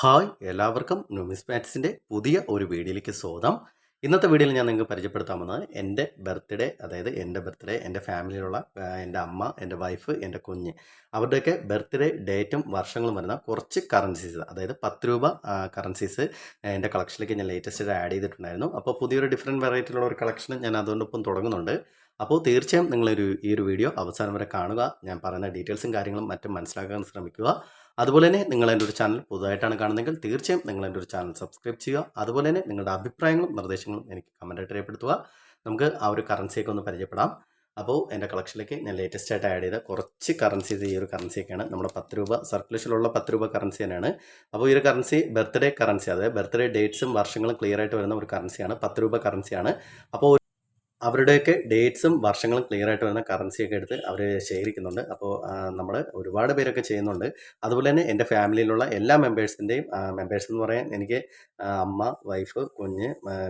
Hi എല്ലാവർക്കും ന്യൂമിസ് മാറ്റ്സിന്റെ പുതിയ ഒരു വീഡിയോയിലേക്ക് സ്വാഗതം. ഇന്നത്തെ വീഡിയോയിൽ ഞാൻ നിങ്ങൾക്ക് പരിചയപ്പെടുത്താൻ വന്നത് എന്റെ ബർത്ത്ഡേ അതായത് എന്റെ ബർത്ത്ഡേ എന്റെ ഫാമിലിയിലുള്ള എന്റെ അമ്മ എന്റെ വൈഫ് എന്റെ കുഞ്ഞ്. അവരുടെയൊക്കെ ബർത്ത്ഡേ ഡേറ്റും വർഷങ്ങളും വരുന്ന കുറച്ച് കറൻസീസ് അതായത് പത്ത് രൂപ കറൻസീസ് എന്റെ കളക്ഷനിലേക്ക് ഞാൻ ലേറ്റസ്റ്റ് ആഡ് ചെയ്തിട്ടുണ്ടായിരുന്നു. അപ്പോൾ പുതിയൊരു ഡിഫറെന്റ് വെറൈറ്റിയിലുള്ള ഒരു കളക്ഷൻ ഞാൻ അതുകൊണ്ടൊപ്പം തുടങ്ങുന്നുണ്ട്. അപ്പോൾ തീർച്ചയായും നിങ്ങളൊരു ഈ ഒരു വീഡിയോ അവസാനം വരെ കാണുക. ഞാൻ പറയുന്ന ഡീറ്റെയിൽസും കാര്യങ്ങളും മറ്റും മനസ്സിലാക്കാൻ ശ്രമിക്കുക. അതുപോലെ തന്നെ നിങ്ങൾ എന്റെ ഒരു ചാനൽ പുതുതായിട്ടാണ് കാണുന്നതെങ്കിൽ തീർച്ചയായും നിങ്ങൾ എന്റെ ഒരു ചാനൽ സബ്സ്ക്രൈബ് ചെയ്യുക. അതുപോലെ തന്നെ നിങ്ങളുടെ അഭിപ്രായങ്ങളും നിർദ്ദേശങ്ങളും എനിക്ക് കമന്റായിട്ട് രേഖപ്പെടുത്തുക. നമുക്ക് ആ ഒരു കറൻസിയൊക്കെ ഒന്ന് പരിചയപ്പെടാം. അപ്പോൾ എന്റെ കളക്ഷനിലേക്ക് ഞാൻ ലേറ്റസ്റ്റ് ആയിട്ട് ആഡ് ചെയ്ത കുറച്ച് കറൻസീസ് ഈ ഒരു കറൻസിയൊക്കെയാണ് നമ്മുടെ പത്ത് രൂപ സർക്കുലേഷനിലുള്ള പത്ത് രൂപ കറൻസി തന്നെയാണ്. അപ്പോൾ ഈ ഒരു കറൻസി ബർത്ത്ഡേ കറൻസി അതായത് ബർത്ത്ഡേ ഡേറ്റ്സും വർഷങ്ങളും ക്ലിയർ ആയിട്ട് വരുന്ന ഒരു കറൻസിയാണ് പത്ത് രൂപ കറൻസിയാണ് അപ്പോൾ അവരുടെയൊക്കെ ഡേറ്റ്സും വർഷങ്ങളും ക്ലിയർ ആയിട്ട് വരുന്ന കറൻസിയൊക്കെ എടുത്ത് അവർ ശേഖരിക്കുന്നുണ്ട് അപ്പോൾ നമ്മൾ ഒരുപാട് പേരൊക്കെ ചെയ്യുന്നുണ്ട്. അതുപോലെ തന്നെ എന്റെ ഫാമിലിയിലുള്ള എല്ലാ മെമ്പേഴ്സിന്റെയും മെമ്പേഴ്സ് എന്ന് പറയാൻ എനിക്ക് അമ്മ വൈഫ് കുഞ്ഞ്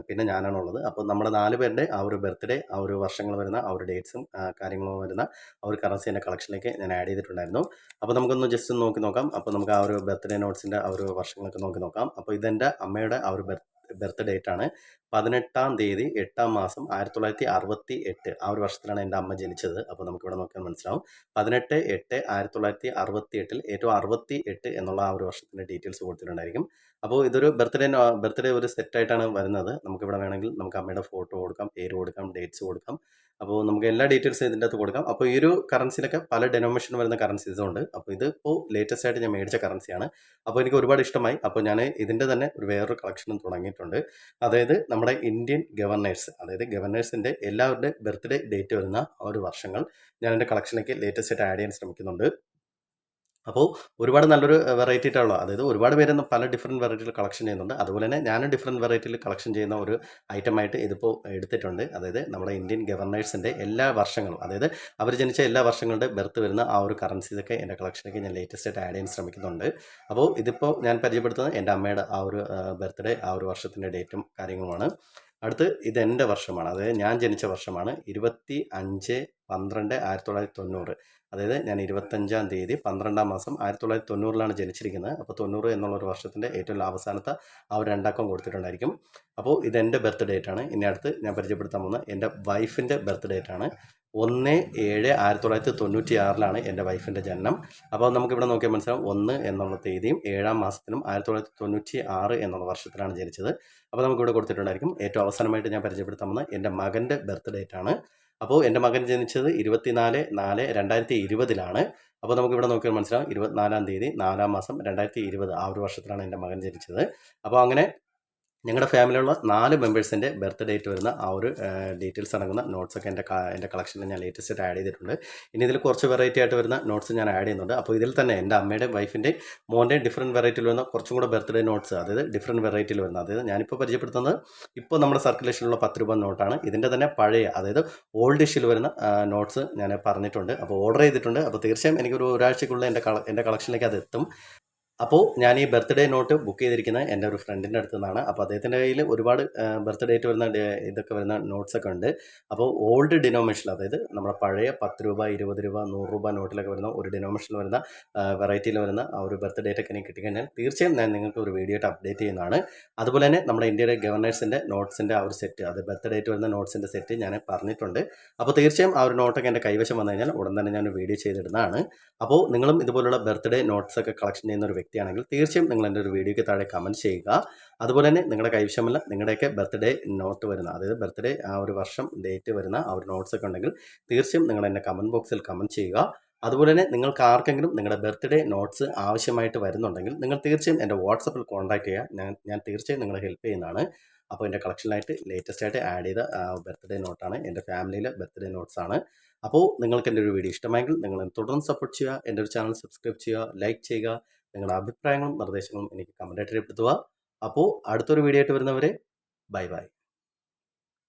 പിന്നെ ഞാനാണുള്ളത്. അപ്പോൾ നമ്മുടെ നാല് പേരുടെ ആ ഒരു ബർത്ത്ഡേ ആ ഒരു വർഷങ്ങൾ വരുന്ന ആ ഒരു ഡേറ്റ്സും കാര്യങ്ങളും വരുന്ന ആ ഒരു കറൻസി എന്റെ കളക്ഷനിലേക്ക് ഞാൻ ആഡ് ചെയ്തിട്ടുണ്ടായിരുന്നു. അപ്പോൾ നമുക്കൊന്ന് ജസ്റ്റ് നോക്കി നോക്കാം. അപ്പോൾ നമുക്ക് ആ ഒരു ബർത്ത്ഡേ നോട്ട്സിന്റെ ആ ഒരു വർഷങ്ങളൊക്കെ നോക്കി നോക്കാം. അപ്പോൾ ഇതെന്റെ അമ്മയുടെ ആ ഒരു ബർത്ത് ബർത്ത് ഡേറ്റ് ആണ്. പതിനെട്ടാം തീയതി എട്ടാം മാസം ആയിരത്തി തൊള്ളായിരത്തി അറുപത്തി എട്ട് ആ ഒരു വർഷത്തിലാണ് എന്റെ അമ്മ ജനിച്ചത്. അപ്പോൾ നമുക്കിവിടെ നോക്കിയാൽ മനസ്സിലാവും. പതിനെട്ട് എട്ട് ആയിരത്തി തൊള്ളായിരത്തി അറുപത്തി എട്ടിൽ ഏറ്റവും അറുപത്തി എട്ട് എന്നുള്ള ആ ഒരു വർഷത്തിന്റെ ഡീറ്റെയിൽസ് കൊടുത്തിട്ടുണ്ടായിരിക്കും. അപ്പോൾ ഇതൊരു ബർത്ത്ഡേ ബർത്ത്ഡേ ഒരു സെറ്റായിട്ടാണ് വരുന്നത്. നമുക്കിവിടെ വേണമെങ്കിൽ നമുക്ക് അമ്മയുടെ ഫോട്ടോ കൊടുക്കാം പേര് കൊടുക്കാം ഡേറ്റ്സ് കൊടുക്കാം. അപ്പോൾ നമുക്ക് എല്ലാ ഡീറ്റെയിൽസും ഇതിന്റെ അകത്ത് കൊടുക്കാം. അപ്പോൾ ഈ ഒരു കറൻസിയിലൊക്കെ പല ഡെനോമിനേഷൻ വരുന്ന കറൻസീസും ഉണ്ട്. അപ്പോൾ ഇത് ഇപ്പോൾ ലേറ്റസ്റ്റ് ആയിട്ട് ഞാൻ മേടിച്ച കറൻസിയാണ് അപ്പോൾ എനിക്ക് ഒരുപാട് ഇഷ്ടമായി. അപ്പോൾ ഞാൻ ഇതിന്റെ തന്നെ ഒരു വേറൊരു കളക്ഷനും തുടങ്ങിയിട്ടുണ്ട്. അതായത് നമ്മുടെ ഇന്ത്യൻ ഗവർണേഴ്സ് അതായത് ഗവർണേഴ്സിന്റെ എല്ലാവരുടെ ബർത്ത്ഡേ ഡേറ്റ് വരുന്ന ഒരു വർഷങ്ങൾ ഞാൻ എന്റെ കളക്ഷനിലേക്ക് ലേറ്റസ്റ്റ് ആയിട്ട് ആഡ് ചെയ്യാൻ ശ്രമിക്കുന്നുണ്ട്. അപ്പോൾ ഒരുപാട് നല്ലൊരു വെറൈറ്റി ആയിട്ടുള്ള അതായത് ഒരുപാട് പേരൊന്നും പല ഡിഫറെന്റ് വെറൈറ്റിയിൽ കളക്ഷൻ ചെയ്യുന്നുണ്ട്. അതുപോലെ തന്നെ ഞാനും ഡിഫറെന്റ് വെറൈറ്റിയിൽ കളക്ഷൻ ചെയ്യുന്ന ഒരു ഐറ്റമായിട്ട് ഇതിപ്പോൾ എടുത്തിട്ടുണ്ട്. അതായത് നമ്മുടെ ഇന്ത്യൻ ഗവർണേഴ്സിന്റെ എല്ലാ വർഷങ്ങളും അതായത് അവർ ജനിച്ച എല്ലാ വർഷങ്ങളുടെ ബർത്ത് വരുന്ന ആ ഒരു കറൻസീസൊക്കെ എന്റെ കളക്ഷനിലേക്ക് ഞാൻ ലേറ്റസ്റ്റ് ആയിട്ട് ആഡ് ചെയ്യാൻ ശ്രമിക്കുന്നുണ്ട്. അപ്പോൾ ഇതിപ്പോൾ ഞാൻ പരിചയപ്പെടുത്തുന്നത് എന്റെ അമ്മയുടെ ആ ഒരു ബർത്ത്ഡേ ആ ഒരു വർഷത്തിന്റെ ഡേറ്റും കാര്യങ്ങളുമാണ്. അടുത്ത് എന്റെ വർഷമാണ്. അതായത് ഞാൻ ജനിച്ച വർഷമാണ് ഇരുപത്തി അഞ്ച് പന്ത്രണ്ട് ആയിരത്തി തൊള്ളായിരത്തി തൊണ്ണൂറ്. അതായത് ഞാൻ ഇരുപത്തഞ്ചാം തീയതി പന്ത്രണ്ടാം മാസം ആയിരത്തി തൊള്ളായിരത്തി തൊണ്ണൂറിലാണ് ജനിച്ചിരിക്കുന്നത്. അപ്പോൾ തൊണ്ണൂറ് എന്നുള്ളൊരു വർഷത്തിന്റെ ഏറ്റവും അവസാനത്തെ ആ ഒരു രണ്ടക്കം കൊടുത്തിട്ടുണ്ടായിരിക്കും. അപ്പോൾ ഇതെന്റെ ബർത്ത് ഡേറ്റ് ആണ് ഇനി അടുത്ത് ഞാൻ പരിചയപ്പെടുത്താൻ പോകുന്ന എന്റെ വൈഫിന്റെ ബർത്ത് ഡേറ്റ് ആണ് ഒന്ന് ഏഴ് ആയിരത്തി തൊള്ളായിരത്തി തൊണ്ണൂറ്റി ആറിലാണ് എന്റെ വൈഫിന്റെ ജനനം. അപ്പോൾ നമുക്കിവിടെ നോക്കിയാൽ മനസ്സിലാവും ഒന്ന് എന്നുള്ള തീയതിയും ഏഴാം മാസത്തിലും ആയിരത്തി തൊള്ളായിരത്തി തൊണ്ണൂറ്റി ആറ് എന്നുള്ള വർഷത്തിലാണ് ജനിച്ചത്. അപ്പോൾ നമുക്കിവിടെ കൊടുത്തിട്ടുണ്ടായിരിക്കും. ഏറ്റവും അവസാനമായിട്ട് ഞാൻ പരിചയപ്പെടുത്താൻ പോകുന്ന എന്റെ മകന്റെ ബർത്ത് ഡേറ്റ് ആണ് അപ്പോൾ എന്റെ മകൻ ജനിച്ചത് ഇരുപത്തിനാല് നാല് രണ്ടായിരത്തി ഇരുപതിലാണ് അപ്പോൾ നമുക്ക് ഇവിടെ നോക്കിയാൽ മനസ്സിലാവും. ഇരുപത്തിനാലാം തീയതി നാലാം മാസം രണ്ടായിരത്തി ഇരുപത് ആ ഒരു വർഷത്തിലാണ് എന്റെ മകൻ ജനിച്ചത്. അപ്പോൾ അങ്ങനെ ഞങ്ങളുടെ ഫാമിലിയുള്ള നാല് മെമ്പേഴ്സിന്റെ ബർത്ത് ഡേറ്റ് വരുന്ന ആ ഒരു ഡീറ്റെയിൽസ് അടങ്ങുന്ന നോട്ട്സൊക്കെ എന്റെ എന്റെ കളക്ഷനിൽ ഞാൻ ലേറ്റസ്റ്റ് ആഡ് ചെയ്തിട്ടുണ്ട്. ഇനി ഇതിൽ കുറച്ച് വെറൈറ്റി ആയിട്ട് വരുന്ന നോട്ട്സ് ഞാൻ ആഡ് ചെയ്യുന്നുണ്ട്. അപ്പോൾ ഇതിൽ തന്നെ എന്റെ അമ്മയുടെ വൈഫിന്റെ മോന്റെ ഡിഫറെന്റ് വെറൈറ്റിയിൽ വരുന്ന കുറച്ചും കൂടെ ബർത്ത്ഡേ നോട്ട്സ് അതായത് ഡിഫറെന്റ് വെറൈറ്റിയിൽ വരുന്ന അതായത് ഞാനിപ്പോൾ പരിചയപ്പെടുത്തുന്നത് ഇപ്പോൾ നമ്മുടെ സർക്കുലേഷനിലുള്ള പത്ത് രൂപ നോട്ടാണ്. ഇതിന്റെ തന്നെ പഴയ അതായത് ഓൾഡ് ഇഷ്യൂൽ വരുന്ന നോട്ട്സ് ഞാൻ പറഞ്ഞിട്ടുണ്ട്. അപ്പോൾ ഓർഡർ ചെയ്തിട്ടുണ്ട്. അപ്പോൾ തീർച്ചയായും എനിക്കൊരു ഒരാഴ്ചക്കുള്ളിൽ എന്റെ എന്റെ കളക്ഷനിലേക്ക് അത് എത്തും. അപ്പോൾ ഞാൻ ഈ ബർത്ത്ഡേ നോട്ട് ബുക്ക് ചെയ്തിരിക്കുന്നത് എന്റെ ഒരു ഫ്രണ്ടിന്റെ അടുത്ത് നിന്നാണ് അപ്പോൾ അദ്ദേഹത്തിന്റെ കയ്യിൽ ഒരുപാട് ബർത്ത് ഡേറ്റ് വരുന്ന ഇതൊക്കെ വരുന്ന നോട്ട്സ് ഒക്കെ ഉണ്ട്. അപ്പോൾ ഓൾഡ് ഡിനോമിനേഷൻ അതായത് നമ്മുടെ പഴയ പത്ത് രൂപ ഇരുപത് രൂപ നൂറ് രൂപ നോട്ടിലൊക്കെ വരുന്ന ഒരു ഡിനോമിനേഷനിൽ വരുന്ന വെറൈറ്റിയിൽ വരുന്ന ആ ഒരു ബർത്ത് ഡേറ്റ് ഒക്കെ എനിക്ക് കിട്ടിക്കഴിഞ്ഞാൽ തീർച്ചയായും ഞാൻ നിങ്ങൾക്ക് ഒരു വീഡിയോ ആയിട്ട് അപ്ഡേറ്റ് ചെയ്യുന്നതാണ്. അതുപോലെ തന്നെ നമ്മുടെ ഇന്ത്യയുടെ ഗവർണേഴ്സിന്റെ നോട്ട്സിന്റെ ആ ഒരു സെറ്റ് അത് ബർത്ത് ഡേറ്റ് വരുന്ന നോട്ട്സിന്റെ സെറ്റ് ഞാൻ പറഞ്ഞിട്ടുണ്ട്. അപ്പോൾ തീർച്ചയായും ആ ഒരു നോട്ടൊക്കെ എന്റെ കൈവശം വന്നു കഴിഞ്ഞാൽ ഉടൻ തന്നെ ഞാൻ വീഡിയോ ചെയ്തിടുന്നതാണ്. അപ്പോൾ നിങ്ങളും ഇതുപോലുള്ള ബർത്ത്ഡേ നോട്ട്സ് ഒക്കെ കളക്ഷൻ ചെയ്യുന്ന ഒരു വ്യക്തിയാണെങ്കിൽ തീർച്ചയായും നിങ്ങൾ എന്റെ ഒരു വീഡിയോയ്ക്ക് താഴെ കമന്റ് ചെയ്യുക. അതുപോലെ തന്നെ നിങ്ങളുടെ കൈവശമല്ല നിങ്ങളുടെയൊക്കെ ബർത്ത്ഡേ നോട്ട് വരുന്ന അതായത് ബർത്ത്ഡേ ആ ഒരു വർഷം ഡേറ്റ് വരുന്ന ആ ഒരു നോട്ട്സ് ഒക്കെ ഉണ്ടെങ്കിൽ തീർച്ചയായും നിങ്ങൾ എന്റെ കമന്റ് ബോക്സിൽ കമന്റ് ചെയ്യുക. അതുപോലെ തന്നെ നിങ്ങൾക്ക് ആർക്കെങ്കിലും നിങ്ങളുടെ ബർത്ത്ഡേ നോട്ട്സ് ആവശ്യമായിട്ട് വരുന്നുണ്ടെങ്കിൽ നിങ്ങൾ തീർച്ചയായും എന്റെ വാട്സപ്പിൽ കോൺടാക്ട് ചെയ്യുക. ഞാൻ ഞാൻ തീർച്ചയായും നിങ്ങളെ ഹെൽപ്പ് ചെയ്യുന്നതാണ്. അപ്പോൾ എന്റെ കളക്ഷനിലായിട്ട് ലേറ്റസ്റ്റ് ആയിട്ട് ആഡ് ചെയ്ത ബർത്ത്ഡേ നോട്ടാണ് എന്റെ ഫാമിലിയിലെ ബർത്ത്ഡേ നോട്ട്സ് ആണ്. അപ്പോൾ നിങ്ങൾക്ക് എന്റെ ഒരു വീഡിയോ ഇഷ്ടമായെങ്കിൽ നിങ്ങൾ തുടർന്ന് സപ്പോർട്ട് ചെയ്യുക. എന്റെ ഒരു ചാനൽ സബ്സ്ക്രൈബ് ചെയ്യുക. ലൈക്ക് ചെയ്യുക. നിങ്ങളുടെ അഭിപ്രായങ്ങളും നിർദ്ദേശങ്ങളും എനിക്ക് കമന്റായിട്ട് രേഖപ്പെടുത്തുക. അപ്പോൾ അടുത്തൊരു വീഡിയോ ആയിട്ട് വരുന്നവരെ ബൈ ബൈ.